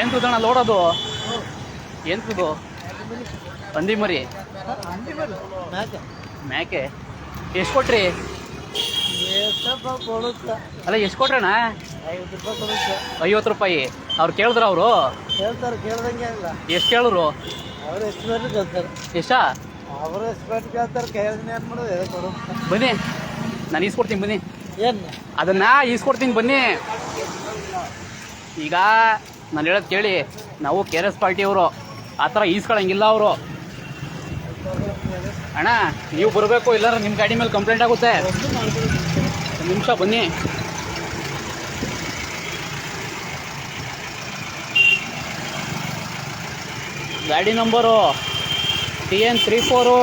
ಎಂತದಣ್ಣ ಲೋಡೋದು ಎಂತದು ಹಂದಿ ಮರಿ? ಮ್ಯಾಕೆ? ಎಷ್ಟು ಕೊಟ್ರಿ? ಅಲ್ಲ ಎಷ್ಟು ಕೊಟ್ರಣ ಐವತ್ತು ರೂಪಾಯಿ ಕೊಡುತ್ತ ಐವತ್ತು ರೂಪಾಯಿ. ಅವ್ರು ಕೇಳಿದ್ರ ಅವರು? ಕೇಳ್ತಾರೆ ಕೇಳ್ದಂಗೆ ಇಲ್ಲ. ಎಷ್ಟು ಕೇಳಿದ್ರು? ಅವ್ರು ಎಷ್ಟು ಬೇಕು ಕೇಳ್ತಾರೆ. ಎಷ್ಟಾ? ಅವರು ಎಷ್ಟು ಬೇಕು ಕೇಳ್ತಾರೆ ಕೇಳಿದ್ರೆ ಏನು ಮಾಡೋದು? ಬನ್ನಿ. ನಾನು ಈಸ್ಕೊಡ್ತೀನಿ ಬನ್ನಿ. ಏನು? ಅದನ್ನ ಈಸ್ಕೊಡ್ತೀನಿ ಬನ್ನಿ. ಈಗ ನಾನು ಹೇಳೋದು ಕೇಳಿ ನಾವು ಕೆ ಆರ್ ಎಸ್ ಪಾರ್ಟಿಯವರು ಆ ಥರ ಈಸ್ಕೊಳಂಗಿಲ್ಲ ಅವರು. ಅಣ್ಣ ನೀವು ಬರಬೇಕು ಇಲ್ಲಾಂದ್ರೆ ನಿಮ್ಮ ಗಾಡಿ ಮೇಲೆ ಕಂಪ್ಲೇಂಟ್ ಆಗುತ್ತೆ. ಒಂದು ನಿಮಿಷ ಬನ್ನಿ. ಗಾಡಿ number T N three four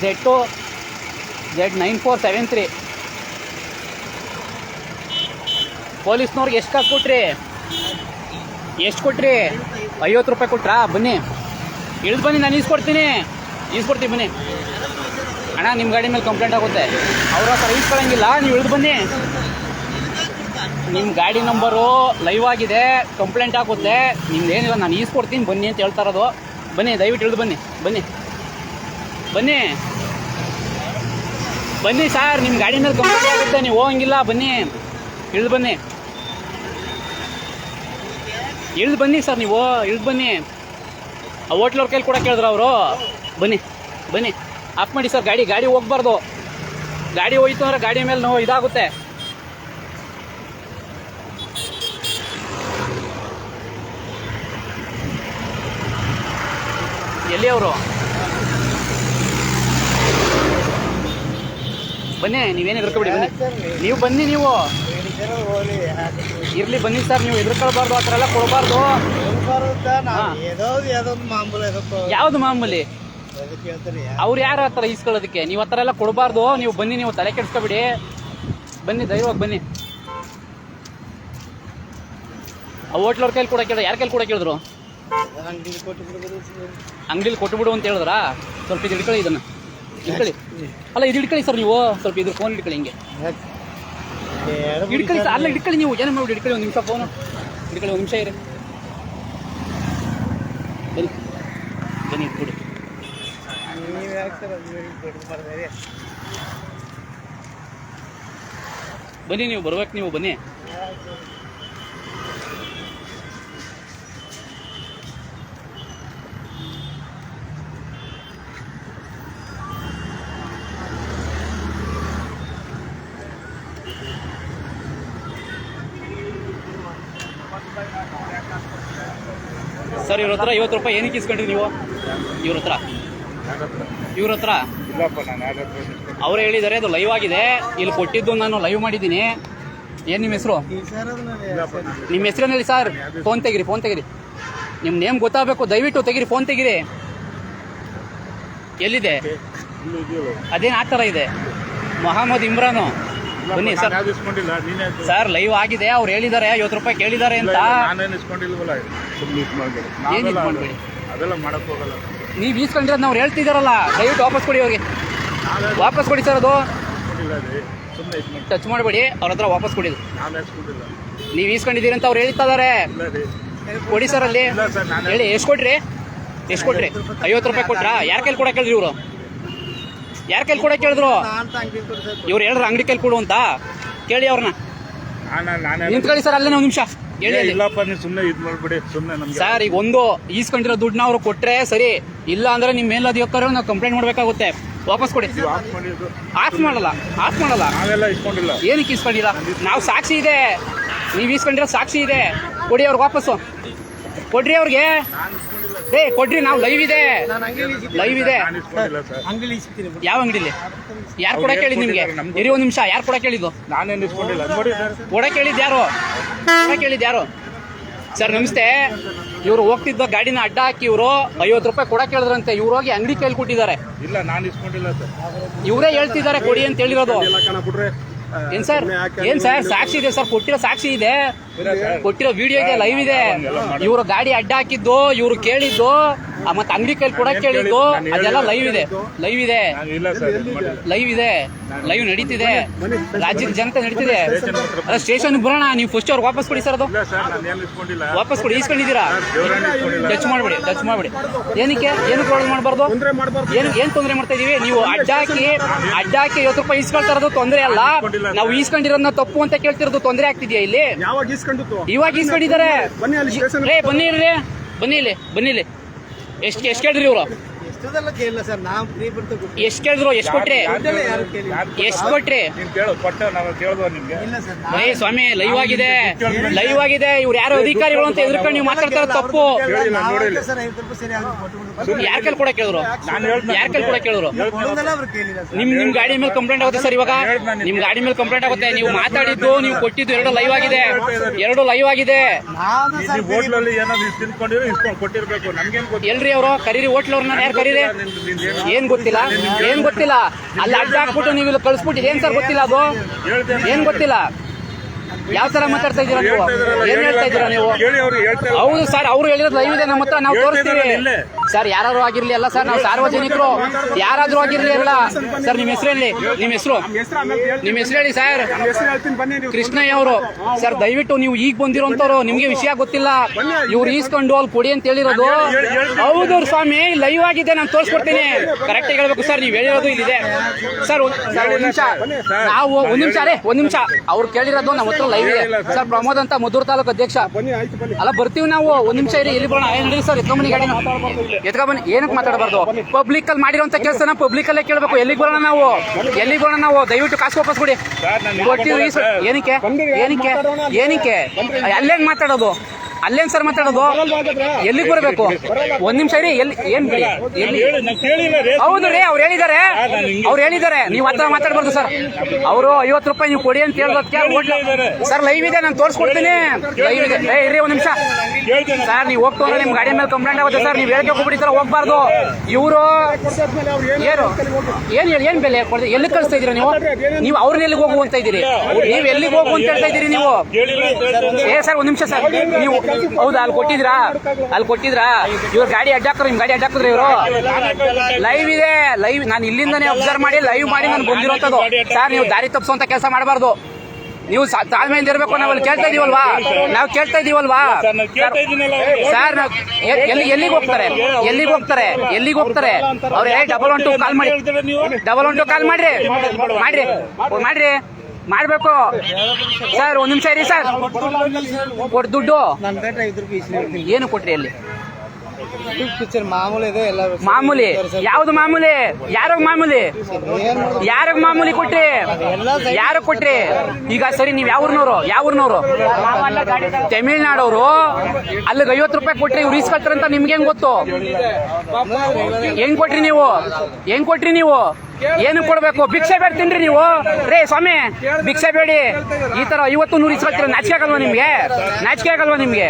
Z two Z nine four seven three ಪೊಲೀಸ್ನವ್ರಿಗೆ ಎಷ್ಟು ಕಾಸು ಕೊಟ್ರಿ? ಎಷ್ಟು ಕೊಟ್ರಿ? ಐವತ್ತು ರೂಪಾಯಿ ಕೊಟ್ರಾ? ಬನ್ನಿ. ಇಳಿದು ಬನ್ನಿ, ನಾನು ಈಸ್ಕೊಡ್ತೀನಿ ಈಸ್ಕೊಡ್ತೀನಿ ಬನ್ನಿ. ಅಣ್ಣ ನಿಮ್ಮ ಗಾಡಿ ಮೇಲೆ ಕಂಪ್ಲೇಂಟ್ ಆಗುತ್ತೆ. ಅವ್ರ ಹತ್ರ ಈಸ್ಕೊಳ್ಳಂಗಿಲ್ಲ ನೀವು ಇಳಿದು ಬನ್ನಿ. ನಿಮ್ಮ ಗಾಡಿ ನಂಬರು ಲೈವ್ ಆಗಿದೆ ಕಂಪ್ಲೇಂಟ್ ಆಗುತ್ತೆ. ನಿಮ್ದೇನಿಲ್ಲ, ನಾನು ಈಸ್ಕೊಡ್ತೀನಿ ಬನ್ನಿ ಅಂತ ಹೇಳ್ತಾ ಇರೋದು. ಬನ್ನಿ, ದಯವಿಟ್ಟು ಇಳಿದು ಬನ್ನಿ ಬನ್ನಿ. ಬನ್ನಿ. ಬನ್ನಿ ಸರ್ ನಿಮ್ಮ ಗಾಡಿ ಮೇಲೆ ಕಂಪ್ಲೇಂಟ್ ಆಗುತ್ತೆ ನೀವು ಹೋಗಂಗಿಲ್ಲ, ಬನ್ನಿ. ಇಳಿದು ಬನ್ನಿ. ಇಳಿದು ಬನ್ನಿ ಸರ್ ನೀವು, ಇಳಿದು ಬನ್ನಿ. ಆ ಹೋಟ್ಲವ್ರ ಕೈಲಿ ಕೂಡ ಕೇಳಿದ್ರು ಅವರು. ಬನ್ನಿ ಬನ್ನಿ. ಆಫ್ ಮಾಡಿ ಸರ್, ಗಾಡಿ ಗಾಡಿ ಹೋಗ್ಬಾರ್ದು. ಗಾಡಿ ಹೋಯ್ತು ಅಂದ್ರೆ ಗಾಡಿ ಮೇಲೆ ನೋವು ಇದಾಗುತ್ತೆ. ಎಲ್ಲಿ ಅವರು? ಬನ್ನಿ ನೀವೇನು ಹೆದರ್ಕೊಬಿಡಿ ಬನ್ನಿ. ನೀವು ಬನ್ನಿ ನೀವು. ಇರ್ಲಿ ಬನ್ನಿ ಸರ್ ನೀವು ಹೆದರ್ಕೊಳ್ಬಾರ್ದು ಆ ಥರ ಎಲ್ಲ ಕೊಡಬಾರ್ದು. ಯಾವ್ದು ಮಾಮೂಲಿ ಅವ್ರು ಯಾರು ಆ ಥರ ಈಸ್ಕೊಳ್ಳೋದಕ್ಕೆ? ನೀವು ಆ ಥರ ಎಲ್ಲ ಕೊಡಬಾರ್ದು ನೀವು ಬನ್ನಿ ನೀವು ತಲೆ ಕೆಡಿಸ್ಕೊಬಿಡಿ. ಬನ್ನಿ ದಯವಾಗಿ ಬನ್ನಿ. ಆ ಹೋಟ್ಲವ್ರ ಕೈಲಿ ಕೂಡ ಕೇಳಿದ್ರು ಯಾರ ಕೈಲಿ ಕೂಡ ಕೇಳಿದ್ರು? ಅಂಗಡಿಲಿ ಕೊಟ್ಟು ಬಿಡು ಅಂತ ಹೇಳಿದ್ರಾ? ಸ್ವಲ್ಪ ತಿಳ್ಕೊಳ್ಳಿ ಇದನ್ನು. ಹಿಡ್ಕೊಳ್ಳಿ. ಅಲ್ಲ, ಇದು ಹಿಡ್ಕೊಳ್ಳಿ ಸರ್ ನೀವು. ಸ್ವಲ್ಪ ಇದು ಫೋನ್ ಹಿಡ್ಕೊಳ್ಳಿ ಹಿಂಗೆ. ಹಿಡ್ಕೊಳ್ಳಿ ಸರ್, ಅಲ್ಲ, ಹಿಡ್ಕೊಳ್ಳಿ ನೀವು. ಏನು ಮಾಡಿ ಹಿಡ್ಕೊಳ್ಳಿ ಒಂದು ನಿಮಿಷ ಫೋನು ಹಿಡ್ಕೊಳ್ಳಿ ಒಂದು ನಿಮಿಷ ಇರಿ. ಬನ್ನಿ. ಬನ್ನಿ ಇಟ್ಬಿಡಿ ಬನ್ನಿ, ನೀವು ಬರ್ಬೇಕು ನೀವು, ಬನ್ನಿ. ಸರ್, ಇವ್ರ ಹತ್ರ ಐವತ್ತು ರೂಪಾಯಿ ಏನಕ್ಕೆ ಇಸ್ಕೊಂಡ್ರಿ ನೀವು? ಇವ್ರ ಹತ್ರ? ಇವ್ರ ಹತ್ರ? ಅವ್ರು ಹೇಳಿದ್ದಾರೆ, ಅದು ಲೈವ್ ಆಗಿದೆ. ಇಲ್ಲಿ ಕೊಟ್ಟಿದ್ದು ನಾನು ಲೈವ್ ಮಾಡಿದ್ದೀನಿ. ಏನು ನಿಮ್ಮ ಹೆಸರು? ನಿಮ್ಮ ಹೆಸರೇನಲ್ಲಿ ಸರ್? ಫೋನ್ ತೆಗಿರಿ ಫೋನ್ ತೆಗಿರಿ. ನಿಮ್ಮ ನೇಮ್ ಗೊತ್ತಾಗಬೇಕು, ದಯವಿಟ್ಟು ತೆಗಿರಿ ಫೋನ್ ತೆಗಿರಿ. ಎಲ್ಲಿದೆ? ಅದೇನು ಆ ಥರ ಇದೆ? ಮೊಹಮ್ಮದ್ ಇಮ್ರಾನು. ಬನ್ನಿ ಸರ್. ಇಸ್ಕೊಂಡಿಲ್ಲ ನೀನೇ ಸರ್ ಲೈವ್ ಆಗಿದೆ ಅವ್ರು ಹೇಳಿದ್ದಾರೆ ಐವತ್ತು ರೂಪಾಯಿ ಕೇಳಿದ್ದಾರೆ ಅಂತ. ನಾನೇನು ಇಸ್ಕೊಂಡಿಲ್ವಲ್ಲ. ಸುಮ್ಮನೆ ಇದು ಮಾಡ್ಬೇಡಿ. ಏನ್ ಇದ್ ನಾವೆಲ್ಲ ಮಾಡ್ಬೇಡಿ? ಅದೆಲ್ಲ ಮಾಡಕ್ ಹೋಗಲ್ಲ. ನೀವು ಈಸ್ಕೊಂಡಿರೋದು ನಾವು ಹೇಳ್ತಿದಾರಲ್ಲ ದಯವಿಟ್ಟು ವಾಪಸ್ ಕೊಡಿ ಅವ್ರಿಗೆ. ವಾಪಸ್ ಕೊಡಿ ಸರ್ ಅದು. ಇಸ್ಕೊಂಡಿಲ್ಲ ರೀ ಸುಮ್ಮನೆ ಇದು ಮಾಡಿ ಟಚ್ ಮಾಡಬೇಡಿ ಅವ್ರ ಹತ್ರ ವಾಪಸ್ ಕೊಡಿ ಇಸ್ಕೊಂಡಿಲ್ಲ. ನೀವು ಈಸ್ಕೊಂಡಿದ್ದೀರಿ ಅಂತ ಅವ್ರು ಹೇಳ್ತಿದ್ದಾರೆ ಇಲ್ಲ ರೀ. ಕೊಡಿ ಸರ್ ಅಲ್ಲಿ. ಇಲ್ಲ ಸರ್ ನಾನು ಹೇಳಿ ಎಷ್ಟು ಕೊಟ್ರಿ? ಎಷ್ಟು ಕೊಟ್ರಿ? ಐವತ್ತು ರೂಪಾಯಿ ಕೊಟ್ರಾ? ಯಾರ ಕೈಲಿ ಕೊಡಕ್ಕೆ ಹೇಳ್ರಿ ಇವರು? ಯಾರ ಕೈಲಿ ಕೊಡಕ್ಕೆ ಕೇಳಿದ್ರು ಇವ್ರು ಹೇಳಿದ್ರು ಅಂಗಡಿ ಕೈಲಿ ಕೊಡು ಅಂತ? ಕೇಳಿ ಅವ್ರನ್ನ ನಾನು ನಾನೇ ನಿಂತ್ಕೊಳ್ಳಿ ಸರ್ ಅಲ್ಲೇ ಒಂದು ನಿಮಿಷ. ಹೇಳಿ ಇಲ್ಲಪ್ಪ ನೀವು ಸುಮ್ಮನೆ ಇದು ಮಾಡ್ಬಿಡಿ ಸುಮ್ಮನೆ ನಮ್ಗೆ ಸರ್ ಈಗ ಒಂದು ಈಸ್ಕೊಂಡಿರೋ ದುಡ್ಡನ್ನ ಅವ್ರು ಕೊಟ್ರೆ ಸರಿ ಇಲ್ಲ ಅಂದ್ರೆ ನಿಮ್ಮ ಮೇಲಧಿಕಾರಿ ನಾವು ಕಂಪ್ಲೇಂಟ್ ಮಾಡ್ಬೇಕಾಗುತ್ತೆ. ವಾಪಸ್ ಕೊಡಿ. ಆಫ್ ಮಾಡಲ್ಲ ಆಫ್ ಮಾಡಲ್ಲ. ನಾವೆಲ್ಲ ಇಸ್ಕೊಂಡಿಲ್ಲ ಏನಕ್ಕೆ ಈಸ್ಕೊಂಡಿಲ್ಲ? ನಾವು ಸಾಕ್ಷಿ ಇದೆ. ನೀವು ಈಸ್ಕೊಂಡಿರೋ ಸಾಕ್ಷಿ ಇದೆ. ಕೊಡಿ ಅವ್ರಿಗೆ ವಾಪಸ್ಸು. ಕೊಡ್ರಿ ಅವ್ರಿಗೆ. ಏ ಕೊಡ್ರಿ ನಾವು ಲೈವ್ ಇದೆ. ಲೈವ್ ಇದೆ. ಯಾವ ಅಂಗಡಿಲಿ? ಯಾರು ಕೂಡ ಕೇಳಿದ್ ನಿಮ್ಗೆ? ಇರಿ ಒಂದ್ ನಿಮಿಷ ಯಾರು ಕೂಡ ಕೇಳಿದ್ದು? ನಾನೇನು ಇಸ್ಕೊಂಡಿಲ್ಲ. ನೋಡಿ ಸರ್. ಕೊಡಕ್ಕೆ ಹೇಳಿದ್ ಯಾರು? ಕೇಳಿದ್ ಯಾರು? ಸರ್ ನಮಸ್ತೆ. ಇವ್ರು ಹೋಗ್ತಿದ್ದ ಗಾಡಿನ ಅಡ್ಡ ಹಾಕಿ ಇವರು ಐವತ್ತು ರೂಪಾಯಿ ಕೊಡ ಕೇಳಿದ್ರಂತೆ. ಇವ್ರು ಹೋಗಿ ಅಂಗಡಿ ಕೈಲಿ ಕೊಟ್ಟಿದ್ದಾರೆ ಇಲ್ಲ ನಾನು ಇಸ್ಕೊಂಡಿಲ್ಲ ಸರ್. ಇವರೇ ಹೇಳ್ತಿದ್ದಾರೆ ಕೊಡಿ ಅಂತ ಹೇಳಿರೋದು. ಏನ್ ಸರ್? ಏನ್ ಸರ್? ಸಾಕ್ಷಿ ಇದೆ ಸರ್ ಕೊಟ್ಟಿರೋ ಸಾಕ್ಷಿ ಇದೆ. ಕೊಟ್ಟಿರೋ ವಿಡಿಯೋ ಇದೆ ಲೈವ್ ಇದೆ. ಇವರು ಗಾಡಿ ಅಡ್ಡ ಹಾಕಿದ್ದು ಇವರು ಕೇಳಿದ್ದು ಮತ್ತೆ ಅಂಗಡಿ ಕೈಲಿ ಕೂಡ ಕೇಳಿದ್ದು? ಅದೆಲ್ಲ ಲೈವ್ ಇದೆ. ಲೈವ್ ಇದೆ. ಇಲ್ಲ ಸರ್ ಲೈವ್ ಇದೆ? ಲೈವ್ ನಡೀತಿದೆ. ರಾಜ್ಯದ ಜನತೆ ನಡೀತಿದೆ. ಸ್ಟೇಷನ್ ಬರೋಣ ನೀವು ಫಸ್ಟ್ ಅವ್ರು ವಾಪಸ್ ಕೊಡಿ ಸರ್ ಅದು. ಇಲ್ಲ ಸರ್ ನಾನು ಏನು ಇಸ್ಕೊಂಡಿಲ್ಲ. ವಾಪಸ್ ಕೊಡಿ ಈಸ್ಕೊಂಡಿದ್ದೀರಾ ಟಚ್ ಮಾಡ್ಬಿಡಿ ಟಚ್ ಮಾಡ್ಬಿಡಿ. ಏನಕ್ಕೆ? ಏನು ಪ್ರಾಬ್ಲಮ್ ಮಾಡಬಾರ್ದು? ಏನು ಏನ್ ತೊಂದರೆ ಮಾಡ್ತಾ ಇದೀವಿ? ನೀವು ಅಡ್ಡ ಹಾಕಿ ಅಡ್ಡ ಹಾಕಿ ಐವತ್ತು ರೂಪಾಯಿ ಇಸ್ಕೊಳ್ತಾ ಇರೋದು ತೊಂದರೆ ಅಲ್ಲ. ನಾವು ಈಸ್ಕೊಂಡಿರೋದನ್ನ ತಪ್ಪು ಅಂತ ಕೇಳ್ತಿರೋದು ತೊಂದರೆ ಆಗ್ತಿದ್ಯಾ ಇಲ್ಲಿ? ಯಾವಾಗ ಇಸ್ಕೊಂಡಿತ್ತು ಇವಾಗ ಇಸ್ಕೊಂಡಿದ್ದಾರೆ. ಬನ್ನಿ ಅಲ್ಲಿ ಇರ್ರಿ ಬನ್ನಿ ಇಲ್ಲಿ ಬನ್ನಿ ಇಲ್ಲಿ. ಎಷ್ಟು ಎಷ್ಟು ಕೇಳ್ರಿ ಇವರು? ಎಷ್ಟದೆಲ್ಲ ಕೇಳಿಲ್ಲ ಸರ್ ನಾವು ಫ್ರೀ ಬಿಡ್ತು ಎಷ್ಟು ಕೇಳಿದ್ರು ಎಷ್ಟು ಕೊಟ್ರಿ? ಯಾರು ಕೇಳಿ ಎಷ್ಟು ಕೊಟ್ರಿ? ನೀನ್ ಕೇಳು ಕೊಟ್ಟ ನಾವು ಕೇಳ್ದೋ ನಿಮ್ಗೆ. ಇಲ್ಲ ಸರ್ ಏ ಸ್ವಾಮಿ ಲೈವ್ ಆಗಿದೆ. ಲೈವ್ ಆಗಿದೆ. ಇವ್ರು ಯಾರು ಅಧಿಕಾರಿಗಳು ಅಂತ ಎದುರ್ಕೊಂಡು ನೀವು ಮಾತಾಡ್ತಾರ ತಪ್ಪು. ಕೇಳಿಲ್ಲ. ನೋಡಿಲ್ಲ. ಸರ್ ಐವತ್ತು ರೂಪಾಯಿ ಸರಿ ಆಗುತ್ತೆ ಕೊಟ್ಟು ಯಾರ ಕೈಲಿ ಕೂಡ ಕೇಳಿದ್ರು? ನಾನು ಹೇಳ್ದೆ ಯಾರ ಕೈಲಿ ಕೂಡ ಕೇಳಿದ್ರು? ಕೊಡೋದೆಲ್ಲ ಅವ್ರು ಕೇಳಿಲ್ಲ ಸರ್. ನಿಮ್ ನಿಮ್ ಗಾಡಿ ಮೇಲೆ ಕಂಪ್ಲೇಂಟ್ ಆಗುತ್ತೆ ಸರ್ ಇವಾಗ. ನಿಮ್ ಗಾಡಿ ಮೇಲೆ ಕಂಪ್ಲೇಂಟ್ ಆಗುತ್ತೆ. ನೀವು ಮಾತಾಡಿದ್ದು ನೀವು ಕೊಟ್ಟಿದ್ದು ಎರಡು ಲೈವ್ ಆಗಿದೆ. ಎರಡು ಲೈವ್ ಆಗಿದೆ. ನಾನು ಸರ್ ನೀವು ಹೋಟ್ಲಲ್ಲಿ ಏನಾದ್ರು ತಿನ್ಕೊಂಡಿರೋ ಇಸ್ಕೊಂಡು ಕೊಟ್ಟಿರ್ಬೇಕು. ನಮ್ಗೇನ್ ಗೊತ್ತಿಲ್ಲ ಎಲ್ರಿ ಅವರು? ಕರೀರಿ ಹೋಟ್ಲವ್ರನ್ನ ಯಾರು ಕರೀರಿ? ಏನ್ ಗೊತ್ತಿಲ್ಲ? ಏನ್ ಗೊತ್ತಿಲ್ಲ? ಅಲ್ಲಿ ಅಡ್ಡ ಹಾಕ್ಬಿಟ್ಟು ನೀವು ಇಲ್ಲಿ ಕಳಿಸ್ಬಿಟ್ಟು ಏನ್ ಸರ್ ಗೊತ್ತಿಲ್ಲ ಅದು? ಏನ್ ಗೊತ್ತಿಲ್ಲ? ಯಾವ ತರ ಮಾತಾಡ್ತಾ ಇದ್ದೀರಾ ನೀವು? ಏನ್ ಹೇಳ್ತಾ ಇದ್ದೀರಾ ನೀವು. ಹೌದು ಸರ್ ಅವ್ರು ಹೇಳಿರೋದು ಲೈವ್ ಇದೆ ನಮ್ಮ ಹತ್ರ ನಾವು ತೋರಿಸ್ತೀವಿ. ಸರ್ ಯಾರು ಆಗಿರ್ಲಿ ಅಲ್ಲ ಸರ್, ನಾವು ಸಾರ್ವಜನಿಕರು. ಯಾರಾದ್ರೂ ಆಗಿರ್ಲಿ ಅಲ್ಲ. ಸರ್, ನಿಮ್ಮ ಹೆಸರು ಹೇಳಿ. ನಿಮ್ಮ ಹೆಸರು? ನಿಮ್ಮ ಹೆಸರು ಹೇಳಿ ಸರ್. ಕೃಷ್ಣಯ್ಯ ಅವರು. ಸರ್, ದಯವಿಟ್ಟು ನೀವು ಈಗ ಬಂದಿರೋಂಥವ್ರು, ನಿಮ್ಗೆ ವಿಷಯ ಗೊತ್ತಿಲ್ಲ. ಇವ್ರು ಈಸ್ಕೊಂಡು ಅಲ್ಲಿ ಕೊಡಿ ಅಂತ ಹೇಳಿರೋದು. ಹೌದು ಸ್ವಾಮಿ ಲೈವ್ ಆಗಿದೆ, ನಾನು ತೋರಿಸ್ಕೊಡ್ತೀನಿ. ಕರೆಕ್ಟ್ ಹೇಳ್ಬೇಕು ಸರ್, ನೀವು ಹೇಳಿರೋದು ಇಲ್ಲಿದೆ. ಸರ್, ಒಂದ್ ನಿಮಿಷ. ನಾವು ಒಂದ್ ನಿಮಿಷ ರೇ, ಒಂದ್ ನಿಮಿಷ. ಅವ್ರು ಕೇಳಿರೋದು ನಮ್ಮ ಹತ್ರ ಲೈವ್ ಇದೆ. ಸರ್, ಪ್ರಮೋದ್ ಅಂತ ಮಧುರ್ ತಾಲೂಕು ಅಧ್ಯಕ್ಷ. ಅಲ್ಲ, ಬರ್ತೀವಿ ನಾವು. ಒಂದ್ ನಿಮಿಷ ಇರಿ, ಇಲ್ಲಿ ಬರೋಣ. ಏನ್ರಿ ಸರ್ ಎತ್ಕೊಂಬನಿ ಗಾಡಿ ಎತ್ಕೊಂಬನ್ನಿ ಏನಕ್ಕೆ ಮಾತಾಡಬಾರ್ದು? ಪಬ್ಲಿಕ್ ಅಲ್ಲಿ ಮಾಡಿರೋಂಥ ಕೆಲಸನ ಪಬ್ಲಿಕ್ ಅಲ್ಲೇ ಕೇಳಬೇಕು. ಎಲ್ಲಿಗೆ ಬರೋಣ ನಾವು? ಎಲ್ಲಿಗೆ ಬರೋಣ ನಾವು? ದಯವಿಟ್ಟು ಕಾಸು ವಾಪಸ್ ಕೊಡಿ. ಏನಕ್ಕೆ? ಏನಕ್ಕೆ? ಏನಕ್ಕೆ? ಅಲ್ಲೇನ್ ಮಾತಾಡೋದು? ಅಲ್ಲೇನ್ ಸರ್ ಮಾತಾಡೋದು? ಎಲ್ಲಿಗೆ ಬರಬೇಕು? ಒಂದ್ ನಿಮಿಷ ರೀ ಎಲ್ಲಿ ಏನ್ ಬಿಡಿ? ಎಲ್ಲಿ ಹೌದು ರೀ, ಅವ್ರು ಹೇಳಿದ್ದಾರೆ. ಅವ್ರು ಹೇಳಿದ್ದಾರೆ. ನೀವು ಹತ್ರ ಮಾತಾಡ್ಬಾರ್ದು ಸರ್. ಅವರು ಐವತ್ತು ರೂಪಾಯಿ ನೀವು ಕೊಡಿ ಅಂತ ಹೇಳಿದಕ್ಕೆ ಸರ್ ಲೈವ್ ಇದೆ, ನಾನು ತೋರಿಸ್ಕೊಡ್ತೀನಿ. ಲೈವ್ ಇದೆ. ಏ ಇರಿ ಒಂದ್ ನಿಮಿಷ. ಸರ್, ನೀವು ಹೋಗ್ತಾ ನಿಮ್ ಗಾಡಿ ಮೇಲೆ ಕಂಪ್ಲೇಂಟ್ ಆಗುತ್ತೆ ಸರ್. ನೀವು ಹೇಳಿಕೆ ಸರ್, ಹೋಗ್ಬಾರ್ದು. ಇವರು ಏನು? ಏನ್ ಹೇಳಿ, ಏನ್ ಬೆಲೆ ಕೊಡ್ತೀವಿ ಎಲ್ಲಿ ಕಳಿಸ್ತಾ ಇದೀರಾ ನೀವು? ನೀವು ಅವ್ರನ್ನ ಎಲ್ಲಿಗೆ ಹೋಗು ಅಂತ ಇದ್ದೀರಿ? ನೀವು ಎಲ್ಲಿಗೆ ಹೋಗು ಅಂತ ಹೇಳ್ತಾ ಇದ್ದೀರಿ ನೀವು. ಏ, ಸರ್, ಒಂದ್ ನಿಮಿಷ ಸರ್. ನೀವು ಹೌದಾ? ಅಲ್ಲಿ ಕೊಟ್ಟಿದ್ರಾ? ಅಲ್ಲಿ ಕೊಟ್ಟಿದ್ರಾ? ಇವ್ರ ಗಾಡಿ ಅಡ್ಡಾಕ್ರು ನಿಮ್ ಗಾಡಿ ಅಡ್ಡಾಕಿದ್ರೆ ಇವರು? ಲೈವ್ ಇದೆ. ಲೈವ್ ನಾನು ಇಲ್ಲಿಂದನೇ ಅಬ್ಸರ್ವ್ ಮಾಡಿ ಲೈವ್ ಮಾಡಿ ನಾನು ಬಂದಿರೋದು ಸರ್ ನೀವು ದಾರಿ ತಪ್ಪಿಸುವಂತ ಕೆಲಸ ಮಾಡಬಾರ್ದು. ನೀವು ತಾಳ್ಮೆ ತಾಳ್ಮೆಯಿಂದ ಇರ್ಬೇಕು ನಾವು ಅಲ್ಲಿ ಕೇಳ್ತಾ ಇದೀವಲ್ವಾ? ನಾವು ಕೇಳ್ತಾ ಇದೀವಲ್ವಾ? ಸರ್, ನಾವು ಎಲ್ಲಿ ಎಲ್ಲಿಗೆ ಹೋಗ್ತಾರೆ? ಎಲ್ಲಿಗೆ ಹೋಗ್ತಾರೆ? ಎಲ್ಲಿಗೆ ಹೋಗ್ತಾರೆ? ಅವ್ರು ಡಬಲ್ ಒನ್ ಟು ಕಾಲ್ ಮಾಡಿ. ಡಬಲ್ ಒನ್ ಟು ಕಾಲ್ ಮಾಡ್ರಿ. ಮಾಡ್ರಿ. ಮಾಡ್ರಿ. ಮಾಡ್ಬೇಕು. ಸರ್ ಒಂದ್ ನಿಮಿಷ ಇರಿ ಸರ್. ಕೊಟ್ಟು ದುಡ್ಡು. ಏನು ಕೊಟ್ರಿ ಅಲ್ಲಿ? ಮಾಮೂಲಿ ಇದೆ ಎಲ್ಲ ಮಾಮೂಲಿ. ಯಾವ್ದು ಮಾಮೂಲಿ? ಯಾರಿಗ್ ಮಾಮೂಲಿ? ಏನ್ ಮಾಮೂಲಿ ಕೊಟ್ರಿ? ಯಾರ ಕೊಟ್ರಿ? ಈಗ ಸರಿ ನೀವ್ ಯಾವ ಊರ್ನವ್ರು? ಯಾವ ಊರ್ನವ್ರು? ತಮಿಳ್ನಾಡವ್ರು. ಅಲ್ಲಿಗೆ ಐವತ್ತು ರೂಪಾಯಿ ಕೊಟ್ರಿ ಇವ್ರು ಇಸ್ಕೊಳ್ತಾರಂತ ನಿಮ್ಗೆ ಹೆಂಗ್ ಗೊತ್ತು? ಹೆಂಗ್ ಕೊಟ್ರಿ ನೀವು? ಹೆಂಗ್ ಕೊಟ್ರಿ ನೀವು? ಏನು ಕೊಡ್ಬೇಕು? ಭಿಕ್ಷೆ ಬೇಡ ತಿನ್ರಿ ನೀವು? ರೇ ಸ್ವಾಮಿ ಭಿಕ್ಷೆ ಬೇಡಿ. ಈ ತರ ಐವತ್ತು ನೂರು ಇಸ್ಕೊಳ್ತೀರ ನಾಚಿಕೆ ಆಗಲ್ವಾ ನಿಮ್ಗೆ? ನಾಚಿಕೆ ಆಗಲ್ವಾ ನಿಮ್ಗೆ?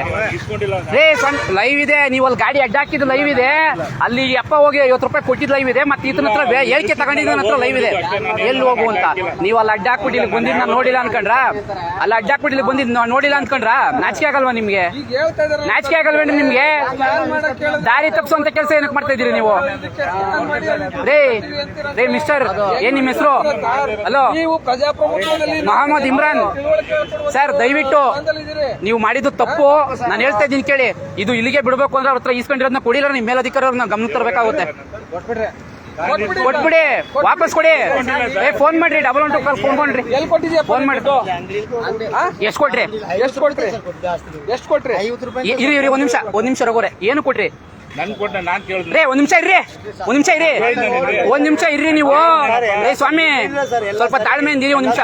ರೇ ಸ್ವಾಮಿ ಲೈವ್ ಇದೆ. ನೀವು ಅಲ್ಲಿ ಗಾಡಿ ಅಡ್ಡ ಹಾಕಿದ್ದು ಲೈವ್ ಇದೆ. ಅಲ್ಲಿ ಅಪ್ಪ ಹೋಗಿ ಐವತ್ತು ರೂಪಾಯಿ ಕೊಟ್ಟಿದ್ ಲೈವ್ ಇದೆ. ಮತ್ತೆ ಈತನ ಹತ್ರ ಹೇಳಿಕೆ ತಗೊಂಡಿದ್ದು ಹತ್ರ ಲೈವ್ ಇದೆ. ಎಲ್ಲಿ ಹೋಗು ಅಂತ. ನೀವು ಅಲ್ಲಿ ಅಡ್ಡ ಹಾಕ್ಬಿಟ್ಟು ಇಲ್ಲಿ ನಾನು ನೋಡಿಲ್ಲ ಅನ್ಕೊಂಡ್ರ? ಅಲ್ಲಿ ಅಡ್ಡ ಹಾಕ್ಬಿಟ್ಟು ಇಲ್ಲಿ ಬಂದಿದ್ದು ನೋಡಿಲ್ಲ ಅನ್ಕೊಂಡ್ರ? ನಾಚಿಕೆ ಆಗಲ್ವಾ ನಿಮ್ಗೆ? ನಾಚಿಕೆ ಆಗಲ್ವೇನು ನಿಮ್ಗೆ? ದಾರಿ ತಪ್ಪಿಸುವಂತ ಕೆಲಸ ಏನಕ್ಕೆ ಮಾಡ್ತಾ ಇದೀರಿ ನೀವು? ರೇ ರೇ ಮಿಸ್ಟರ್ ಏನ್ ನಿಮ್ಮ ಹೆಸರು? ಹಲೋ ಮೊಹಮ್ಮದ್ ಇಮ್ರಾನ್. ಸರ್ ದಯವಿಟ್ಟು ನೀವು ಮಾಡಿದ್ದು ತಪ್ಪು. ನಾನು ಹೇಳ್ತಾ ಇದ್ದೀನಿ ಕೇಳಿ. ಇದು ಇಲ್ಲಿಗೆ ಬಿಡಬೇಕು ಅಂದ್ರೆ ಅವ್ರ ಹತ್ರ ಈಸ್ಕೊಂಡಿರೋದನ್ನ ಕೊಡಿಲ್ಲ ನಿಮ್ಮ ಮೇಲಧಿಕಾರಿಯವ್ರನ್ನ ಗಮನ ತರಬೇಕಾಗುತ್ತೆ. ಕೊಟ್ಬಿಡಿ ವಾಪಸ್ ಕೊಡಿ. ಏ ಫೋನ್ ಮಾಡ್ರಿ ಡಬಲ್ ಒನ್ ಟು ಫೋನ್ ಮಾಡ್ರಿ. ಎಲ್ಲಿ ಕೊಟ್ಟಿದ್ಯಾ ಫೋನ್ ಮಾಡಿ ಎಷ್ಟು ಕೊಟ್ರಿ? ಎಷ್ಟು ಕೊಟ್ರಿ? ಎಷ್ಟು ಕೊಟ್ರಿ? ಇರಿ ಇರಿ ಒಂದ್ ನಿಮಿಷ ಒಂದ್ ನಿಮಿಷ ರಘುವರೆ ಏನು ಕೊಟ್ರಿ? ನನ್ ಕೊಟ್ಟ ನಾನ್ ಕೇಳಿದ್ರೆ ರೇ ಒಂದ್ ನಿಮಿಷ ಇರ್ರಿ. ಒಂದ್ ನಿಮಿಷ ಇರಿ ಒಂದ್ ನಿಮಿಷ ಇರ್ರಿ ನೀವು. ಏ ಸ್ವಾಮಿ ಸ್ವಲ್ಪ ತಾಳ್ಮೆ ಇರಿ ಒಂದ್ ನಿಮಿಷ.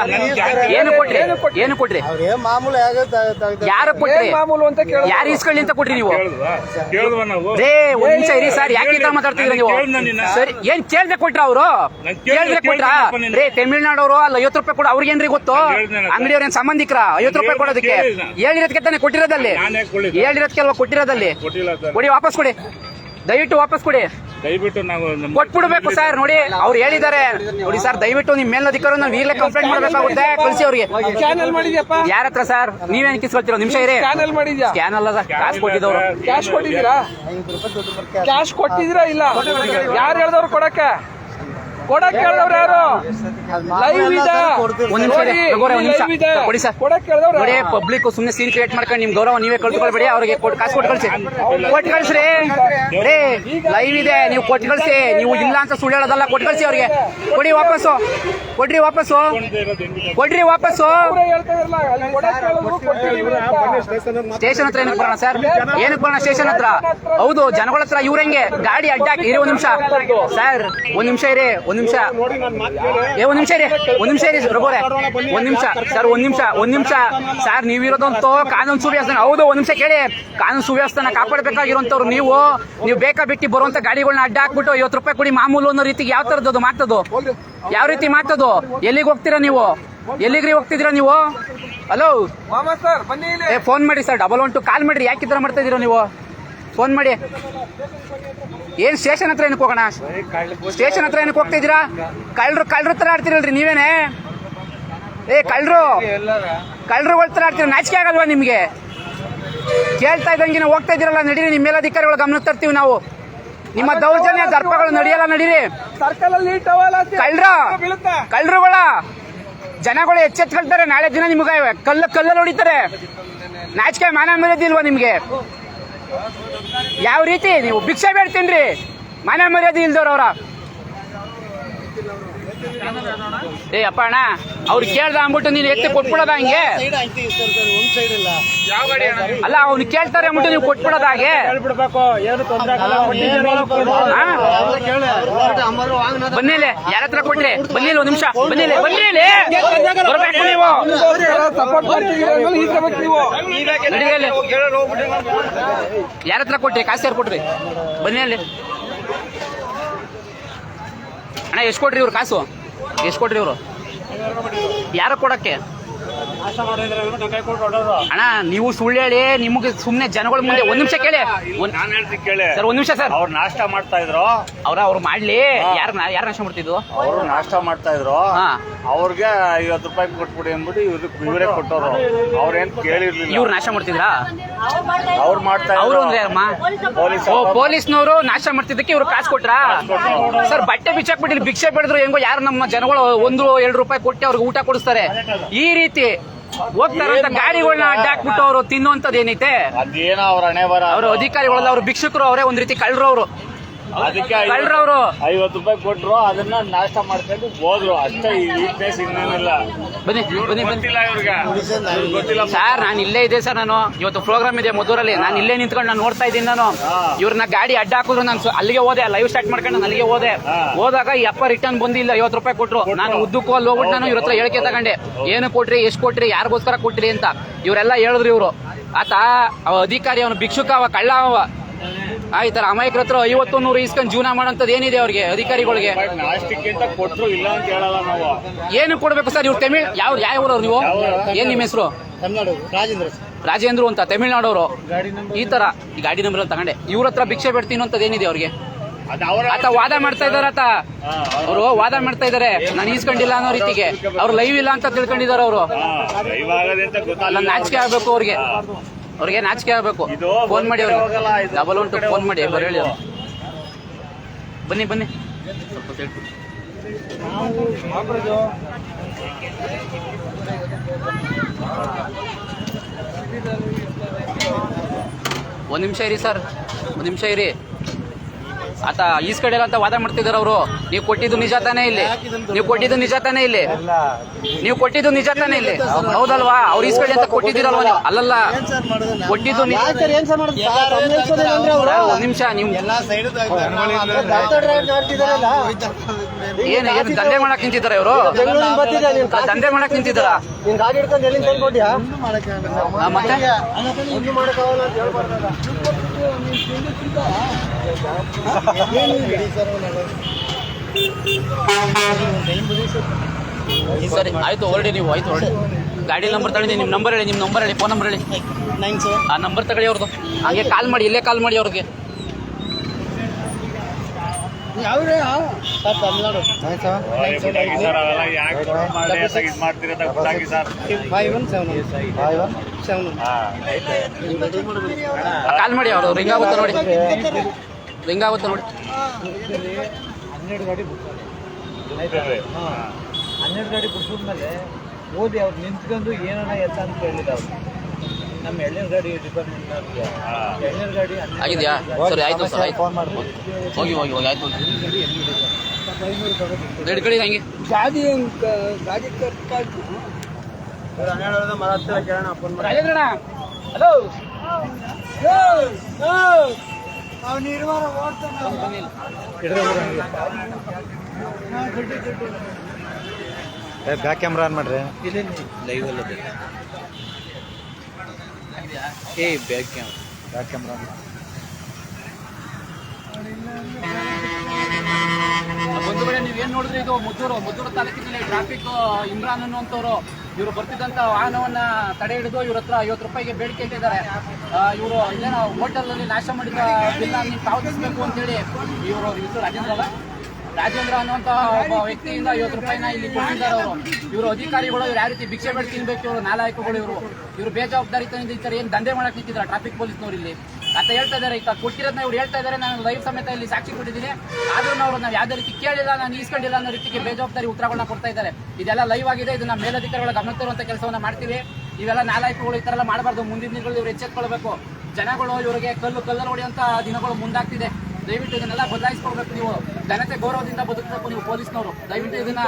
ಏನು ಕೊಟ್ರಿ? ಏನು ಕೊಟ್ರಿ? ಅವ್ರು ಮಾಮೂಲಿ ಆಗುತ್ತೆ ಯಾರು ಕೊಟ್ರಿ? ಏನ್ ಮಾಮೂಲು ಅಂತ ಕೇಳ ಯಾರು ಇಸ್ಕೊಳ್ಳಿ ಅಂತ ಕೊಟ್ರಿ ನೀವು? ಕೇಳಿದ್ವಾ? ಕೇಳಿದ್ವಾ ನಾವು? ರೇ ಒಂದ್ ನಿಮಿಷ ಇರಿ ಸರ್. ಯಾಕೆ ಈ ತರ ಮಾತಾಡ್ತಿದ್ರ ನೀವು? ಕೇಳ್ದ ಸರಿ ಏನ್ ಕೇಳ್ದೆ ಕೊಟ್ರ ಅವರು? ಕೇಳ್ದೆ- ಕೊಟ್ರ? ರೇ ತಮಿಳ್ನಾಡು ಅವರು ಅಲ್ಲಿ ಐವತ್ತು ರೂಪಾಯಿ ಕೊಡ. ಅವ್ರಿಗೇನ್ರಿ ಗೊತ್ತು. ಅಂಗಡಿಯವ್ರ ಏನ್ ಸಂಬಂಧಿಕರ? ಐವತ್ತು ರೂಪಾಯಿ ಕೊಡೋದಕ್ಕೆ. ಹೇಳಿರೋದಕ್ಕೆ ತಾನೇ ಕೊಟ್ಟಿರೋದಲ್ಲಿ? ಹೇಳಿರೋದಕ್ಕೆ ಅಲ್ವಾ ಕೊಟ್ಟಿರೋದಲ್ಲಿ? ಕೊಡಿ ವಾಪಸ್ ಕೊಡಿ. ದಯವಿಟ್ಟು ವಾಪಸ್ ಕೊಡಿ. ದಯವಿಟ್ಟು ನಾವು ನಮ್ಮ- ಕೊಟ್ಬಿಡ್ಬೇಕು ಸರ್ ನೋಡಿ ಅವ್ರು ಹೇಳಿದ್ದಾರೆ. ನೋಡಿ ಸರ್ ದಯವಿಟ್ಟು ನಿಮ್ ಅಧಿಕಾರ ನಾವು ಈಗಲೇ ಕಂಪ್ಲೇಂಟ್ ಮಾಡ್ಬೇಕಾಗುತ್ತೆ. ಕಳಿಸಿ ಅವ್ರಿಗೆ. ಚಾನಲ್ ಮಾಡಿದ್ಯಪ್ಪ. ಯಾರ ಹತ್ರ ಸರ್? ನೀವೇನ್ ಕಿಸ್ಕೊಳ್ತೀರೋ? ನಿಮಿಷ ಇರಿ ಚಾನಲ್ ಮಾಡಿದ್ಯಾ? ಸ್ಕ್ಯಾನ್ ಅಲ್ಲ ಸರ್. ಕಾಸು ಕೊಟ್ಟಿದ್ದವ್ರು. ಕ್ಯಾಶ್ ಕೊಟ್ಟಿದ್ದೀರಾ? ಕ್ಯಾಶ್ ಕೊಟ್ಟಿದ್ದೀರಾ ಇಲ್ಲ? ಯಾರು ಹೇಳ್ದವ್ರು ಕೊಡಕ್ಕೆ? ಕೊಡಕ್ ಯಾರು? ಲೈವ್ ಇದೆ. ಒಂದ್ ನಿಮಿಷ ನೋಡಿ, ಇದೆ. ರಘುವರೆ, ಒಂದ್ ನಿಮಿಷ. ಕೊಡಿ ಸರ್. ಕೊಡಕ್ ಹೇಳ್ದವ್ರು ನೋಡಿ ಪಬ್ಲಿಕ್ ಸುಮ್ಮನೆ ಸೀನ್ ಕ್ರಿಯೇಟ್ ಮಾಡ್ಕೊಂಡು ನಿಮ್ ಗೌರವ ನೀವೇ ಕಳ್ಕೊಳ್ಬೇಡಿ ಅವ್ರಿಗೆ ಕೊಟ್ಟು ಕಾಸು ಕೊಟ್ಟು ಕಳ್ಸಿ. ಕೊಟ್ಟು ಕಳ್ಸ್ರಿ. ರೇ ಲೈವ್ ಇದೆ. ನೀವು ಕೊಟ್ಟು ಕಳ್ಸಿ. ನೀವು ಇಲ್ಲ ಅಂತ ಸುಳ್ಳು ಹೇಳೋದಲ್ಲ ಕೊಟ್ಟು ಕಳ್ಸಿ ಅವ್ರಿಗೆ. ಕೊಡಿ ವಾಪಸ್ಸು. ಕೊಡ್ರಿ ವಾಪಸ್ಸು. ಕೊಡ್ರಿ ವಾಪಸ್ಸು. ಅವ್ರೇ ಹೇಳ್ತಾ ಇರಲ್ಲ ಅಲ್ಲಿ ಕೊಡಕ್ ಹೇಳಿದ್ರು ಕೊಟ್ಟಿದ್ದೀವಿ ಅಂತ. ಸ್ಟೇಷನ್ ಹತ್ರ ಏನಕ್ಕೆ ಬರೋಣ ಸರ್? ಏನಕ್ಕೆ ಬರೋಣ ಸ್ಟೇಷನ್ ಹತ್ರ? ಹೌದು ಜನಗಳ ಹತ್ರ ಇವ್ರಂಗೆ ಗಾಡಿ ಅಡ್ಡಾಕಿ ಇರಿ ಒಂದ್ ನಿಮಿಷ. ಸರ್ ಒಂದ್ ನಿಮಿಷ ಇರಿ ಒಂದ್ ನಿಮಿಷ. ಏ, ಒಂದ್ ನಿಮಿಷ ರೀ ಒಂದ್ ನಿಮಿಷ ರೀ ರಘುವರೆ. ಒಂದ್ ನಿಮಿಷ. ಸರ್, ಒಂದ್ ನಿಮಿಷ ಒಂದ್ ನಿಮಿಷ. ಸರ್ ನೀವಿರೋದಂತೂ ಕಾನೂನು ಸುವ್ಯವಸ್ಥೆ. ಹೌದು, ಒಂದ್ ನಿಮಿಷ ಕೇಳಿ. ಕಾನೂನು ಸುವ್ಯವಸ್ಥೆನ ಕಾಪಾಡಬೇಕಾಗಿರುವಂತವ್ರು ನೀವು. ನೀವು ಬೇಕಾ ಬಿಟ್ಟು ಬರುವಂತ ಗಾಡಿಗಳನ್ನ ಅಡ್ಡ ಹಾಕ್ಬಿಟ್ಟು ಐವತ್ತು ರೂಪಾಯಿ ಕೊಡಿ ಮಾಮೂಲು ಅನ್ನೋ ರೀತಿಗೆ ಯಾವ ತರದ್ದು ಮಾತದು? ಯಾವ ರೀತಿ ಮಾತದು? ಎಲ್ಲಿಗೆ ಹೋಗ್ತೀರಾ ನೀವು? ಎಲ್ಲಿಗ್ರಿ ಹೋಗ್ತಿದ್ದೀರಾ ನೀವು? ಹಲೋ? ಏ, ಫೋನ್ ಮಾಡಿ sir, double one two call ಮಾಡ್ರಿ. ಯಾಕೆ ಈ ಥರ ಮಾಡ್ತಾ ನೀವು? ಫೋನ್ ಮಾಡಿ. ಏನ್ ಸ್ಟೇಷನ್ ಹತ್ರ ಏನಕ್ಕೆ ಹೋಗೋಣ? ಸ್ಟೇಷನ್ ಹತ್ರ ಏನಕ್ಕೆ ಹೋಗ್ತಾ ಕಳ್ಳರು ಕಳ್ರ ಹತ್ರ ಆಡ್ತಿರಲ್ರಿ ನೀವೇನೆ? ಏ ಕಳ್ಳರು ಕಳ್ರುಗಳ ಹತ್ರ ಆಡ್ತೀರ ನಾಚಿಕೆ ಆಗಲ್ವಾ ನಿಮ್ಗೆ? ಕೇಳ್ತಾ ಇದ್ದಂಗೆ ನೀವು ಹೋಗ್ತಾ ಇದ್ದೀರಲ್ಲ ನಡೀರಿ ನಿಮ್ಮ ಮೇಲಧಿಕಾರಿಗಳು ಗಮನಕ್ಕೆ ತರ್ತೀವಿ ನಾವು. ನಿಮ್ಮ ದೌರ್ಜನ್ಯ ದರ್ಪಗಳು ನಡೆಯಲ್ಲ ನಡೀರಿ. ಕಳ್ಳರ ಕಳ್ಳರುಗಳ ಜನಗಳು ಎಚ್ಚೆತ್ಕೊಳ್ತಾರೆ ನಾಳೆ ದಿನ ನಿಮ್ಗೆ ಕಲ್ಲು ಕಲ್ಲಲ್ಲಿ ಹೊಡಿತಾರೆ ನಾಚಿಕೆ ಮಾನ ಮರ್ಯಾದೆ ಇಲ್ವಾ ನಿಮ್ಗೆ? ಯಾವ ರೀತಿ? ನೀವು ಭಿಕ್ಷೆ ಬೇಡ್ತೀನಿ ರೀ ಮನೆ ಮರ್ಯಾದೆ ಇಲ್ದವ್ರವ್ರ ಏ ಅಪ್ಪ ಅಣ್ಣ ಅವ್ರು ಕೇಳ್ದ ಅಂದ್ಬಿಟ್ಟು ನೀನು ಎತ್ತಿ ಕೊಟ್ಬಿಡೋದ ಹಂಗೆ? ಅಲ್ಲ, ಅವ್ನು ಕೇಳ್ತಾರೆ ಅಂದ್ಬಿಟ್ಟು ನೀವು ಕೊಟ್ಬಿಡೋದ ಹಾಗೆ? ಬನ್ನಿಲೆ ಯಾರ ಹತ್ರ ಕೊಟ್ರಿ? ಬನ್ನಿಲ್ಲ ಒಂದ್ ನಿಮಿಷ. ಬನ್ನಿಲೆ ಬನ್ನಿಲೆ ಬರ್ಬೇಕು ನೀವು. ಸಪೋರ್ಟ್ ಯಾರ ಹತ್ರ ಕೊಟ್ರಿ? ಕಾಸು ಯಾರು ಕೊಟ್ರಿ? ಬನ್ನಿ ಅಲ್ಲಿ. ಅಣ್ಣ ಎಷ್ಟು ಕೊಡ್ರಿ ಇವ್ರು ಕಾಸು? ಎಷ್ಟು ಕೊಡ್ರಿ ಇವರು? ಯಾರ ಕೊಡಕ್ಕೆ? ಅಣ್ಣ ನೀವು ಸುಳ್ಳು ಹೇಳಿ ನಿಮಗೆ ಸುಮ್ಮನೆ ಜನಗಳ ಮುಂದೆ ಒಂದ್ ನಿಮಿಷ ಕೇಳಿ. ನಾನು ನಾನ್ ಹೇಳ್ತೀನಿ ಕೇಳಿ. ಸರ್ ಒಂದ್ ನಿಮಿಷ ಸರ್. ಅವ್ರು ನಾಷ್ಟ ಮಾಡ್ತಾ ಇದ್ರು. ಅವ್ರ ಅವ್ರು ಮಾಡ್ಲಿ. ಯಾರು ಯಾರು ನಾಶ ಮಾಡ್ತಿದ್ರು ಅವರು ನಾಷ್ಟ ಮಾಡ್ತಾ ಇದ್ರು. ಹಾ. ಅವ್ರಿಗೆ ಐವತ್ತು ರೂಪಾಯಿ ಕೊಟ್ಬಿಡಿ ಅಂದ್ಬಿಟ್ಟು ಇವ್ರಿಗೆ ಇವರೇ ಕೊಟ್ಟವ್ರು. ಅವ್ರೇನ್ ಕೇಳಿರ್ಲಿಲ್ಲ. ಇವ್ರು ನಾಶ ಮಾಡ್ತಿದ್ರಾ? ಅವ್ರು ಮಾಡ್ತಾ ಅವ್ರು ಅಂದ್ರೆ ಪೊಲೀಸ್ ಓ ಪೊಲೀಸ್ನವರು ನಾಶ ಮಾಡ್ತಿದ್ದಕ್ಕೆ ಇವ್ರು ಕಾಸು ಕೊಟ್ರಾ? ಸರ್ ಬಟ್ಟೆ ಬಿಚ್ಚಾಕ್ಬಿಟ್ಟು ಭಿಕ್ಷೆ ಬೆಳೆದ್ರು ಹೆಂಗೋ ಯಾರು ನಮ್ಮ ಜನಗಳು ಒಂದು ಎರಡು ರೂಪಾಯಿ ಕೊಟ್ಟು ಅವ್ರಿಗೆ ಊಟ ಕೊಡಿಸ್ತಾರೆ. ಈ ರೀತಿ ಹೋಗ್ತಾರಂತ ಗಾಡಿಗಳನ್ನ ಅಡ್ಡಾಕ್ಬಿಟ್ಟು ಅವರು ತಿನ್ನುವಂತದ್ದು ಏನೈತೆ ಅದೇನೋ ಅವ್ರ ಹಣೆ ಬರ. ಅವರು ಅಧಿಕಾರಿಗಳಲ್ಲ ಅವ್ರು ಭಿಕ್ಷುಕರು ಅವರೇ ಒಂದ್ ರೀತಿ ಕಳ್ಳರು ಅವರು. ಅದಕ್ಕೆ ಕಳ್ರವ್ರು. ಐವತ್ತು ರೂಪಾಯಿ ಅದನ್ನ ನಾಷ್ಟ ಮಾಡ್ಕೊಂಡು ಹೋದ್ರು. ಅಷ್ಟೇ ಈ ವೀಕ್ನೆಸ್ ಇನ್ನೇನಿಲ್ಲ ಬನ್ನಿ ಬನ್ನಿ ಬನ್ನಿ. ಗೊತ್ತಿಲ್ಲ ಇವ್ರಿಗೆ. ಇವ್ರಿಗೆ ಗೊತ್ತಿಲ್ಲ. ಸರ್ ನಾನು ಇಲ್ಲೇ ಇದೆ ಸರ್ ನಾನು. ಇವತ್ತು ಪ್ರೋಗ್ರಾಮ್ ಇದೆ ಮಧುರಲ್ಲಿ ನಾನು ಇಲ್ಲೇ ನಿಂತ್ಕೊಂಡು ನಾನು ನೋಡ್ತಾ ಇದ್ದೀನಿ ನಾನು. ಇವ್ರನ್ನ ಗಾಡಿ ಅಡ್ಡ ಹಾಕಿದ್ರು ನಾನು ಅಲ್ಲಿಗೆ ಹೋದೆ ಲೈವ್ ಸ್ಟಾರ್ಟ್ ಮಾಡ್ಕೊಂಡು ನಾನು ಅಲ್ಲಿಗೆ ಹೋದೆ. ಹೋದಾಗ ಈ ಅಪ್ಪ ರಿಟರ್ನ್ ಬಂದಿಲ್ಲ ಐವತ್ತು ರೂಪಾಯಿ ಕೊಟ್ರು. ನಾನು ಉದ್ದಕ್ಕೂ ಅಲ್ಲಿ ಹೋಗ್ಬಿಟ್ಟು ನಾನು ಇವ್ರ ಹತ್ರ ಹೇಳಿಕೆ ತಗೊಂಡೆ. ಏನು ಕೊಟ್ರಿ ಎಷ್ಟು ಕೊಟ್ರಿ ಯಾರಿಗೋಸ್ಕರ ಕೊಟ್ರಿ ಅಂತ. ಇವರೆಲ್ಲ ಹೇಳಿದ್ರು ಇವರು. ಆತ ಅವ ಅಧಿಕಾರಿ ಅವನು ಭಿಕ್ಷುಕ ಅವ ಕಳ್ಳ ಅವ. ಆ, ಈ ತರ ಅಮಾಯಕರ ಹತ್ರ ಐವತ್ತು ನೂರು ಇಸ್ಕೊಂಡು ಜೀವನ ಮಾಡೋಂಥದ್ದು ಏನಿದೆ ಅವ್ರಿಗೆ ಅಧಿಕಾರಿಗಳಿಗೆ? ಕೊಟ್ಟರು ಕೊಟ್ರು ಇಲ್ಲ ಅಂತ ಹೇಳಲ್ಲ ನಾವು. ಏನು ಕೊಡ್ಬೇಕು ಸರ್ ಇವ್ರು ತಮಿಳ್ ಯಾವ ಯಾವ ಊರವ್ರು ನೀವು? ಏನ್ ನಿಮ್ಮ ಹೆಸರು? ರಾಜೇಂದ್ರ ಸರ್. ರಾಜೇಂದ್ರ ಅಂತ ತಮಿಳ್ನಾಡವರು. ಈ ತರ ಈ ಗಾಡಿ ನಂಬರ್ ತಗೊಂಡೆ. ಇವ್ರ ಹತ್ರ ಭಿಕ್ಷೆ ಬಿಡ್ತೀನಿ ಅಂತ ಏನಿದೆ ಅವ್ರಿಗೆ? ಅದು ಅವರ ಆತ ವಾದ ಮಾಡ್ತಾ ಇದಾರೆ ಆತ. ಅವರು ವಾದ ಮಾಡ್ತಾ ಇದಾರೆ ನಾನು ಈಸ್ಕೊಂಡಿಲ್ಲ ಅನ್ನೋ ರೀತಿಗೆ. ಅವ್ರು ಲೈವ್ ಇಲ್ಲ ಅಂತ ತಿಳ್ಕೊಂಡಿದಾರೆ ಅವರು. ಇವಾಗದೆ ಅಂತ ಗೊತ್ತಲ್ಲ ನಾಚಿಕೆ ಆಗ್ಬೇಕು ಅವ್ರಿಗೆ. ಅವ್ರಿಗೆ ನಾಚಿಕೆ ಆಗಬೇಕು. ಫೋನ್ ಮಾಡಿ ಅವ್ರಿಗೆ. ಡಬಲ್ ಉಂಟು ಕಡೆ ಫೋನ್ ಮಾಡಿ ಬರ ಹೇಳಿ ಬನ್ನಿ ಬನ್ನಿ. ಸ್ವಲ್ಪ. ಒಂದ್ ನಿಮಿಷ ಇರಿ ಸರ್ ಒಂದು ನಿಮಿಷ ಇರಿ. ಆತ ಕಡೆ ಅಂತ ವಾದ ಮಾಡ್ತಿದಾರೆ ಅವರು. ನೀವು ಕೊಟ್ಟಿದ್ದು ನಿಜ ತಾನೇ ಇಲ್ಲಿ. ನೀವು ಕೊಟ್ಟಿದ್ದು ನಿಜ ತಾನೇ ಇಲ್ಲಿ. ನೀವು ಕೊಟ್ಟಿದ್ದು ನಿಜ ತಾನೇ ಇಲ್ಲಿ. ಹೌದಲ್ವಾ? ಅವ್ರು ಈಸ್ಕಡೆ ಅಂತ ಕೊಟ್ಟಿದ್ದೀರಲ್ವಾ ನೀವು? ಅಲ್ಲಲ್ಲ. ಕೊಟ್ಟಿದ್ದು ಒಂದ್ ನಿಮಿಷ ನಿಮ್ ಎಲ್ಲಾ ಸೈಡ್ ಮಾಡ್ತಿದಾರಲ್ಲ ಏನ್ ಏನ್ ದಂಧೆ ಮಾಡಕ್ ನಿಂತಿದ್ದಾರೆ ಇವರು? ದಂಧೆ ಮಾಡಕ್ ನಿಂತಿದ್ದಾರ? ಮತ್ತೆ? ಸರಿ ಆಯ್ತು, ಹೊರಡಿ ನೀವು, ಆಯ್ತು, ಹೊರಡಿ. ಗಾಡಿ ನಂಬರ್ ತಗೊಳ್ಳಿ ನಿಮ್ಮ ನಂಬರ್ ಹೇಳಿ, ನಿಮ್ಮ ನಂಬರ್ ಹೇಳಿ ಫೋನ್ ನಂಬರ್ ಹೇಳಿ. ನೈನ್ ಸೆವೆನ್ ಆ ನಂಬರ್ ತಗೊಳ್ಳಿ ಅವ್ರದ್ದು. ಹಾಗೆ ಕಾಲ್ ಮಾಡಿ, ಇಲ್ಲೇ ಕಾಲ್ ಮಾಡಿ ಅವ್ರಿಗೆ. ಯಾವ್ರೇ sir Tamil Nadu five one seven five one seven ಹಾ ಕಾಲ್ ಮಾಡಿ ಅವರು ರಿಂಗ್ ಆಗುತ್ತೆ ನೋಡಿ? ರಿಂಗ್ ಆಗುತ್ತೆ ನೋಡಿ? ಹನ್ನೆರಡು ಗಾಡಿ. ಹನ್ನೆರಡು ಗಾಡಿ ಬಿಡಿಸಿದ್ಮೇಲೆ ಓದಿ ಅವ್ರು ನಿಂತ್ಕೊಂಡು ಏನನ್ನ ಎತ್ತ ಅಂತ ಕೇಳಿದ ಅವ್ರು ನಮ್ಮ ಎಳ್ನೀರು ಗಾಡಿ ಡಿಪಾರ್ಟ್ಮೆಂಟ್ ಹಾ. ಎಳ್ನೀರು ಗಾಡಿ ಆಗಿದೆಯಾ? ಸರಿ ಆಯ್ತು ಸರ್ ಆಯ್ತು. ಫೋನ್ ಮಾಡಿ ಹೋಗಿ ಹೋಗಿ ಹೋಗಿ ಆಯ್ತು. ಎರಡು ಕಡೆ ಹಂಗೆ. ಗಾದಿ ಹನ್ನೆರಡು ಮಾತಾಡ್ತೀರ ಕೇಳೋಣ ಫೋನ್ ಮಾಡಿ ಹಲೋ. ಅವ್ನು ಬ್ಯಾಕ್ ಕ್ಯಾಮ್ರಾ ಆನ್ ಮಾಡ್ರಿ. ಲೈವ್ ಅಲ್ಲ ಏ ಬ್ಯಾಕ್ ಕ್ಯಾಮ್ ಬ್ಯಾಕ್ ಕ್ಯಾಮ್ರಾ ಬಂಧುಗಳೇ ನೀವೇನು ನೋಡಿದ್ರೆ ಇದು ಮುದ್ದೂರು? ಮುದ್ದೂರು ತಾಲೂಕಿನಲ್ಲಿ ಟ್ರಾಫಿಕ್ ಇಮ್ರಾನ್ ಅನ್ನುವಂಥವ್ರು ಇವರು ಬರ್ತಿದ್ದಂಥ ವಾಹನವನ್ನ ತಡೆ ಹಿಡಿದು ಇವ್ರ ಹತ್ರ ಐವತ್ತು ರೂಪಾಯಿಗೆ ಬೇಡಿಕೆ ಇಟ್ಟಿದ್ದಾರೆ. ಇವರು ಹೋಟೆಲ್ ಹೋಟೆಲಲ್ಲಿ ನಾಶ ಮಾಡಿದ ಬಿಲ್ ನೀವು ಪಾವತಿಸಬೇಕು ಅಂತೇಳಿ ಇವರು ಹೆಸರು ರಾಜೇಂದ್ರ ಅಲ್ಲ? ರಾಜೇಂದ್ರ ಅನ್ನುವಂಥ ಒಬ್ಬ ವ್ಯಕ್ತಿಯಿಂದ ಐವತ್ತು ರೂಪಾಯಿನ ಇಲ್ಲಿ ಕೊಟ್ಟಿದ್ದಾರೆ ಅವರು. ಇವರು ಅಧಿಕಾರಿಗಳು, ಇವ್ರು ಯಾವ ರೀತಿ ಭಿಕ್ಷೆ ಬೇಡ ತಿನ್ಬೇಕು, ಇವರು ನಾಲಾಯಕಗಳು ಇವರು. ಇವರು ಬೇಜವಾಬ್ದಾರಿತನದಿಂದ ಈ ಏನು ದಂಧೆ ಮಾಡಕ್ಕೆ ನಿಂತಿದ್ದಾರೆ ಟ್ರಾಫಿಕ್ ಪೊಲೀಸ್ನವ್ರು ಇಲ್ಲಿ? ಅಂತ ಹೇಳ್ತಾ ಇದ್ದಾರೆ. ಈಗ ಕೊಟ್ಟಿರೋದನ್ನ ಇವ್ರು ಹೇಳ್ತಾ ಇದ್ದಾರೆ. ನಾನು ಲೈವ್ ಸಮೇತ ಇಲ್ಲಿ ಸಾಕ್ಷಿ ಕೊಟ್ಟಿದ್ದೀನಿ. ಆದ್ರೂ ನಾವು ನಾವು ಯಾವುದೇ ರೀತಿ ಕೇಳಿಲ್ಲ, ನಾನು ಈಸ್ಕೊಂಡಿಲ್ಲ ಅನ್ನೋ ರೀತಿಗೆ ಬೇಜವಾಬ್ದಾರಿ ಉತ್ತರಗಳನ್ನ ಕೊಡ್ತಾ ಇದ್ದಾರೆ. ಇದೆಲ್ಲ ಲೈವ್ ಆಗಿದೆ. ಇದನ್ನ ಮೇಲಧಿಕಾರಿಗಳ ಗಮನ ತರುವಂತ ಕೆಲಸವನ್ನ ಮಾಡ್ತೀವಿ. ಇವೆಲ್ಲ ನಾಲಾಯಕಗಳು ಈ ತರ ಎಲ್ಲ ಮಾಡಬಾರ್ದು. ಮುಂದಿನ ದಿನಗಳು ಇವ್ರು ಎಚ್ಚೆತ್ಕೊಳ್ಬೇಕು. ಜನಗಳು ಇವರಿಗೆ ಕಲ್ಲು ಕಲ್ಲಲ್ಲಿ ಹೊಡೆಯುವಂತ ದಿನಗಳು ಮುಂದಾಗ್ತಿದೆ. ದಯವಿಟ್ಟು ಇದನ್ನೆಲ್ಲ ಬದಲಾಯಿಸ್ಕೊಳ್ಬೇಕು ನೀವು. ಜನತೆ ಗೌರವದಿಂದ ಬದುಕಬೇಕು ನೀವು ಪೊಲೀಸ್ನವರು. ದಯವಿಟ್ಟು ಇದನ್ನ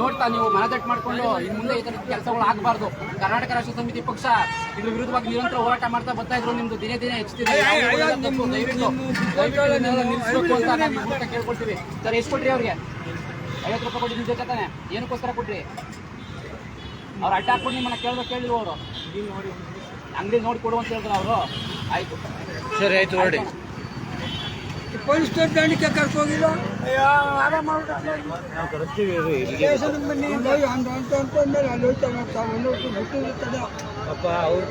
ನೋಡ್ತಾ ನೀವು ಮನದಟ್ಟು ಮಾಡ್ಕೊಂಡು ಇನ್ನು ಮುಂದೆ ಈ ತರ ಕೆಲಸಗಳು ಆಗಬಾರ್ದು. ಕರ್ನಾಟಕ ರಾಷ್ಟ್ರ ಸಮಿತಿ ಪಕ್ಷ ಇದ್ರ ವಿರುದ್ಧವಾಗಿ ನಿರಂತರ ಹೋರಾಟ ಮಾಡ್ತಾ ಬರ್ತಾ ಇದ್ರು ನಿಮ್ದು ದಿನೇ ದಿನೇ ಹೆಚ್ಚುತ್ತಿದೆ. ದಯವಿಟ್ಟು. ನಿಲ್ಲಿಸ್ಬೇಕು ಅಂತ ನಾವು ಕೇಳ್ಕೊಳ್ತೀವಿ. ಸರ್ ಎಷ್ಟು ಕೊಟ್ರಿ ಅವ್ರಿಗೆ? ಐವತ್ತು ರೂಪಾಯಿ ಕೊಟ್ಟು ನಿಮ್ ಜೊತೆ ತಾನೆ. ಏನಕ್ಕೋಸ್ಕರ ಕೊಟ್ರಿ? ಅವ್ರು ಅಡ್ಡ ಹಾಕೊಂಡು ನಿಮ್ಮನ್ನ ಕೇಳ್ಬೇಕು ಕೇಳಿದ್ರು ಅವರು. ಅಂಗಡಿ ನೋಡಿ ಕೊಡು ಅಂತ ಹೇಳಿದ್ರು ಅವರು. ಆಯ್ತು. ಸರಿ ಆಯ್ತು ಹೊರಡಿ. ಪೊಲೀಸ್ ಸ್ಟೇಷನ್ಗೆ ಕರ್ಕೋಗಿಲ್ಲ ನಾವು ಕರೆಸ್ತೀವಿ ಇರು, ಇಲ್ಲಿಗೆ. ಅಂತ. ಅಂತ ಅಂತಂದ್ರೆ ಅಲ್ಲಿ ಹೋಗ್ತಾನೆ ಒಂದು ಬಿಟ್ಟಿರ್ತದೆ ಪಾಪ ಅವ್ರ